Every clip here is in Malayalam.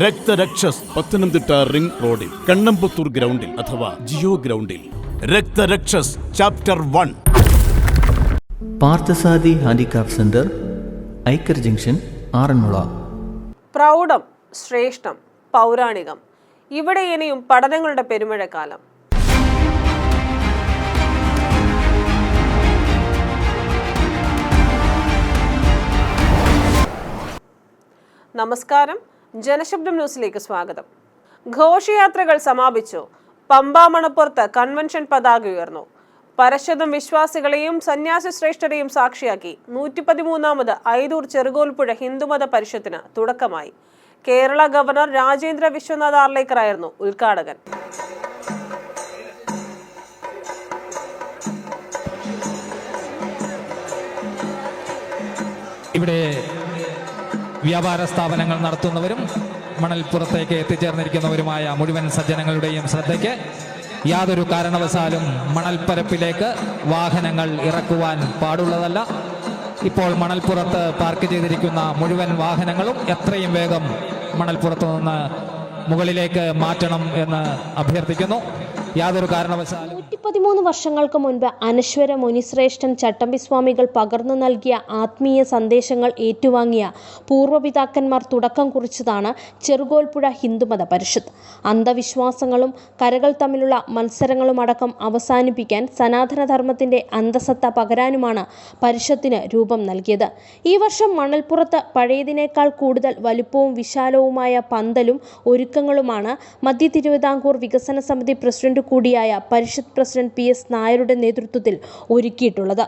രക്തരക്ഷസ് പത്തനംതിട്ട റിംഗ് റോഡിൽ കണ്ണമ്പത്തൂർ ഗ്രൗണ്ടിൽ അഥവാ ജിയോ ഗ്രൗണ്ടിൽ. Raktharakshas chapter one. Parthasarathy handicraft centre Iker junction Aranmula. പ്രൗഢം ശ്രേഷ്ഠം പൗരാണികം. ഇവിടെ ഇനിയും പഠനങ്ങളുടെ പെരുമഴക്കാലം. നമസ്കാരം. ജനശബ്ദം ന്യൂസിലേക്ക് സ്വാഗതം. ഘോഷയാത്രകൾ സമാപിച്ചു. പമ്പ മണപ്പുറത്ത് കൺവെൻഷൻ പതാക ഉയർന്നു. പരശതം വിശ്വാസികളെയും സന്യാസി ശ്രേഷ്ഠരെയും സാക്ഷിയാക്കി നൂറ്റി പതിമൂന്നാമത് ഐതൂർ ചെറുകോൽപ്പുഴ ഹിന്ദുമത പരിഷത്തിന് തുടക്കമായി. കേരള ഗവർണർ രാജേന്ദ്ര വിശ്വനാഥ് ആർലേക്കർ ആയിരുന്നു ഉദ്ഘാടകൻ. ഇവിടെ വ്യാപാര സ്ഥാപനങ്ങൾ നടത്തുന്നവരും മണൽപ്പുറത്തേക്ക് എത്തിച്ചേർന്നിരിക്കുന്നവരുമായ മുഴുവൻ സജ്ജനങ്ങളുടെയും ശ്രദ്ധയ്ക്ക് യാതൊരു കാരണവശാലും മണൽപ്പരപ്പിലേക്ക് വാഹനങ്ങൾ ഇറക്കുവാൻ പാടുള്ളതല്ല. ഇപ്പോൾ മണൽപ്പുറത്ത് പാർക്ക് ചെയ്തിരിക്കുന്ന മുഴുവൻ വാഹനങ്ങളും എത്രയും വേഗം മണൽപ്പുറത്ത് നിന്ന് മുകളിലേക്ക് മാറ്റണം എന്ന് അഭ്യർത്ഥിക്കുന്നു. യാതൊരു കാരണവശാലും നൂറ്റിപ്പതിമൂന്ന് വർഷങ്ങൾക്ക് മുൻപ് അനശ്വര മുനിശ്രേഷ്ഠൻ ചട്ടമ്പിസ്വാമികൾ പകർന്നു നൽകിയ ആത്മീയ സന്ദേശങ്ങൾ ഏറ്റുവാങ്ങിയ പൂർവപിതാക്കന്മാർ തുടക്കം കുറിച്ചതാണ് ചെറുകോൽപ്പുഴ ഹിന്ദുമത പരിഷത്ത്. അന്ധവിശ്വാസങ്ങളും കരകൾ തമ്മിലുള്ള മത്സരങ്ങളും അടക്കം അവസാനിപ്പിക്കാൻ സനാതനധർമ്മത്തിന്റെ അന്തസത്ത പകരാനുമാണ് പരിഷത്തിന് രൂപം നൽകിയത്. ഈ വർഷം മണൽപ്പുറത്ത് പഴയതിനേക്കാൾ കൂടുതൽ വലുപ്പവും വിശാലവുമായ പന്തലും ഒരുക്കങ്ങളുമാണ് മധ്യ തിരുവിതാംകൂർ വികസന സമിതി പ്രസിഡന്റ് കൂടിയായ പരിഷത്ത് പ്രസിഡന്റ് പി എസ് നായരുടെ നേതൃത്വത്തിൽ ഒരുക്കിയിട്ടുള്ളത്.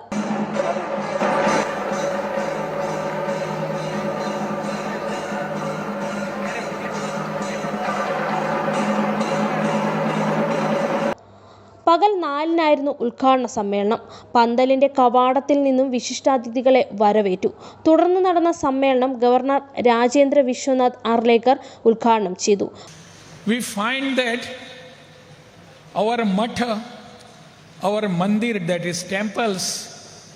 പകൽ നാലിനായിരുന്നു ഉദ്ഘാടന സമ്മേളനം. പന്തലിന്റെ കവാടത്തിൽ നിന്നും വിശിഷ്ടാതിഥികളെ വരവേറ്റു. തുടർന്ന് നടന്ന സമ്മേളനം ഗവർണർ രാജേന്ദ്ര വിശ്വനാഥ് ആർലേക്കർ ഉദ്ഘാടനം ചെയ്തു. We find that our matha, our mandir, that is temples,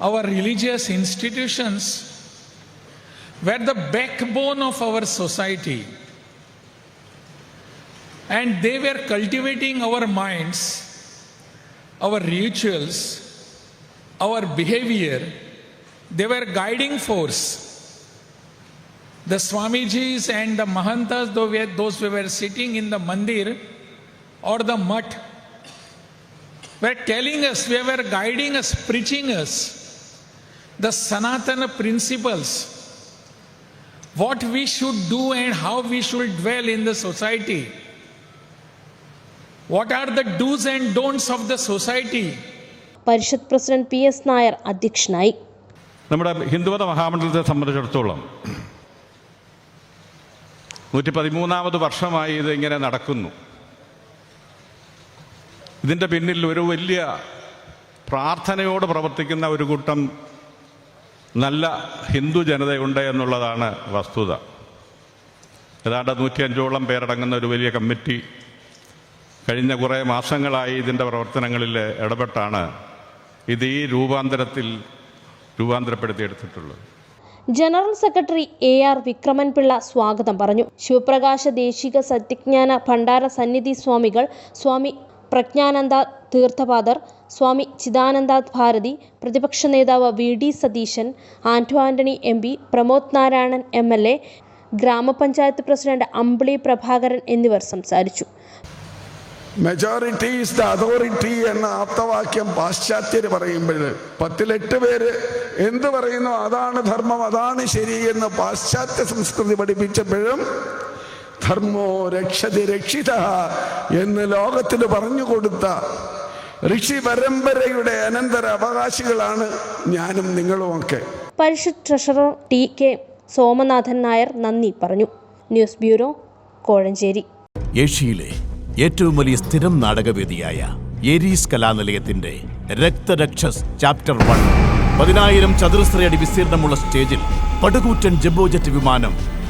our religious institutions, were the backbone of our society. And they were cultivating our minds, our rituals, our behavior. They were guiding force. The Swamijis and the Mahantas, we- those who were sitting in the mandir or the mutt, were telling us, they were guiding us, preaching us the Sanatana principles, what we should do and how we should dwell in the society. What are the do's and don'ts of the society? Parishad president P S Nair അധ്യക്ഷനായി നമ്മുടെ ഹിന്ദുമത മഹാമണ്ഡലത്തെ സംബന്ധിച്ചിടത്തോളം നൂറ്റി പതിമൂന്നാമത് വർഷമായി ഇത് ഇങ്ങനെ നടക്കുന്നു ഇതിന്റെ പിന്നിൽ ഒരു വലിയ പ്രാർത്ഥനയോട് പ്രവർത്തിക്കുന്ന ഒരു കൂട്ടം നല്ല ഹിന്ദു ജനതയുണ്ട് എന്നുള്ളതാണ് വസ്തുത. ഏതാണ്ട് നൂറ്റിയഞ്ചോളം പേരടങ്ങുന്ന ഒരു വലിയ കമ്മിറ്റി കഴിഞ്ഞ കുറേ മാസങ്ങളായി ഇതിന്റെ പ്രവർത്തനങ്ങളിൽ ഇടപെട്ടാണ് ഇത് ഈ രൂപാന്തരത്തിൽ രൂപാന്തരപ്പെടുത്തിയെടുത്തിട്ടുള്ളത്. General secretary A R Vikraman Pillai സ്വാഗതം പറഞ്ഞു. ശിവപ്രകാശ ദേശിക സത്യജ്ഞാന ഭണ്ഡാര സന്നിധി സ്വാമികൾ സ്വാമി പ്രജ്ഞാനന്ദ തീർത്ഥപാദർ സ്വാമി ചിദാനന്ദ ഭാരതി പ്രതിപക്ഷ നേതാവ് V D Satheesan Anto Antony M P Pramod Narayanan M L A grama panchayat president Ambili Prabhakaran എന്നിവർ സംസാരിച്ചു. മെജോറിറ്റി ഈസ് ദ അതോറിറ്റി എന്ന ആപ്തവാക്യം പാശ്ചാത്യർ പറയുമ്പോൾ പത്തിലെട്ട് പേര് എന്ത് പറയുന്നു? അതാണ് ധർമ്മം അതാണ് ശരി എന്ന് പാശ്ചാത്യ സംസ്കൃതി പഠിപ്പിച്ചപ്പോഴും ധർമ്മോ രക്ഷതി രക്ഷിത എന്ന് ലോകത്തിന് പറഞ്ഞു കൊടുത്ത ഋഷി പരമ്പരയുടെ അനന്തര അവകാശികളാണ് ഞാനും നിങ്ങളുമൊക്കെ Parishad treasurer T K Somanathan Nair നന്ദി പറഞ്ഞു. News bureau Kozhencherry. ഏഷ്യയിലെ ഏറ്റവും വലിയ സ്ഥിരം നാടകവേദിയായ ഏരീസ് കലാനിലയത്തിന്റെ രക്തരക്ഷസ് ചാപ്റ്റർ വൺ പതിനായിരം ചതുരശ്രയടി വിസ്തീർണമുള്ള സ്റ്റേജിൽ പടുകൂറ്റൻ ജംബോജറ്റ് വിമാനം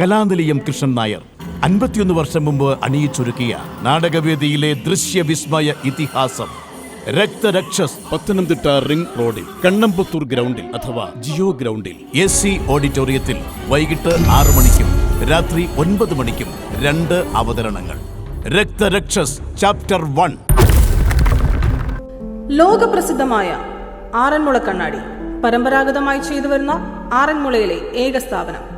കലാനിലയം കൃഷ്ണൻ നായർ. അൻപത്തിയൊന്ന് വർഷം മുമ്പ് അണിയിച്ചൊരുക്കിയ നാടകവേദിയിലെ ദൃശ്യവിസ്മയ ഇതിഹാസം രക്തരക്ഷസ് പത്തനംതിട്ട റിംഗ് റോഡിൽ കണ്ണമ്പത്തൂർ ഗ്രൗണ്ടിൽ അഥവാ ജിയോ ഗ്രൗണ്ടിൽ എ സി ഓഡിറ്റോറിയത്തിൽ വൈകിട്ട് ആറു മണിക്കും രാത്രി ഒൻപത് മണിക്കും രണ്ട് അവതരണങ്ങൾ. Raktharakshas chapter one. ലോകപ്രസിദ്ധമായ ആറന്മുള കണ്ണാടി പരമ്പരാഗതമായി ചെയ്തു വരുന്ന ആറന്മുളയിലെ ഏക സ്ഥാപനം